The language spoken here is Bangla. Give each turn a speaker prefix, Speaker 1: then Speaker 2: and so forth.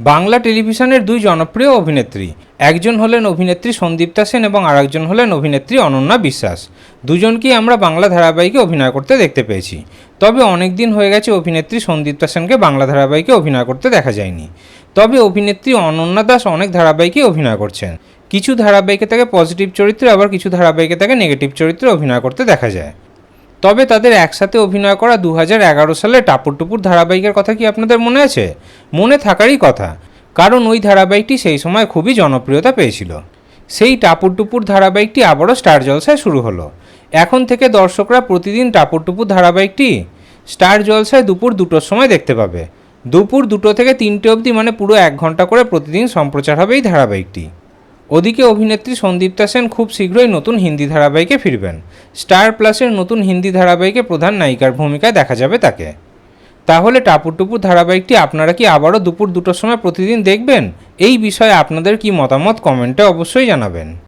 Speaker 1: বাংলা টেলিভিশনের দুই জনপ্রিয় অভিনেত্রী। একজন হলেন অভিনেত্রী সন্দীপ্তা সেন এবং আরেকজন হলেন অভিনেত্রী অনন্যা বিশ্বাস। দুজনকেই আমরা বাংলা ধারাবাহিকে অভিনয় করতে দেখতে পেয়েছি। তবে অনেক দিন হয়ে গেছে অভিনেত্রী সন্দীপ্তা সেনকে বাংলা ধারাবাহিকে অভিনয় করতে দেখা যায়নি। তবে অভিনেত্রী অনন্যা দাস অনেক ধারাবাহিকে অভিনয় করছেন। কিছু ধারাবাহিকে তাকে পজিটিভ চরিত্রে, আবার কিছু ধারাবাহিকে তাকে নেগেটিভ চরিত্রে অভিনয় করতে দেখা যায়। তবে তাদের একসাথে অভিনয় করা দু সালে টাপুর টুপুর ধারাবাহিকের কথা কি আপনাদের মনে আছে? মনে থাকারই কথা। কারণ ওই ধারাবাহিকটি সেই সময় খুবই জনপ্রিয়তা পেয়েছিল। সেই টাপুর টুপুর ধারাবাহিকটি আবারও স্টার জলসায় শুরু হলো। এখন থেকে দর্শকরা প্রতিদিন টাপুর টুপুর ধারাবাহিকটি স্টার জলসায় দুপুর দুটোর সময় দেখতে পাবে। দুপুর দুটো থেকে তিনটে অবধি মানে পুরো এক ঘণ্টা করে প্রতিদিন সম্প্রচার হবে এই ধারাবাহিকটি। ওদিকে অভিনেত্রী সন্দীপ্তা সেন খুব শীঘ্রই নতুন হিন্দি ধারাবাহিকে ফিরবেন। স্টার প্লাসের নতুন হিন্দি ধারাবাহিকে প্রধান নায়িকার ভূমিকায় দেখা যাবে তাকে। তাহলে টাপুর টুপুর ধারাবাহিকটি আপনারা কি আবারও দুপুর দুটোর সময় প্রতিদিন দেখবেন? এই বিষয়ে আপনাদের কি মতামত কমেন্টে অবশ্যই জানাবেন।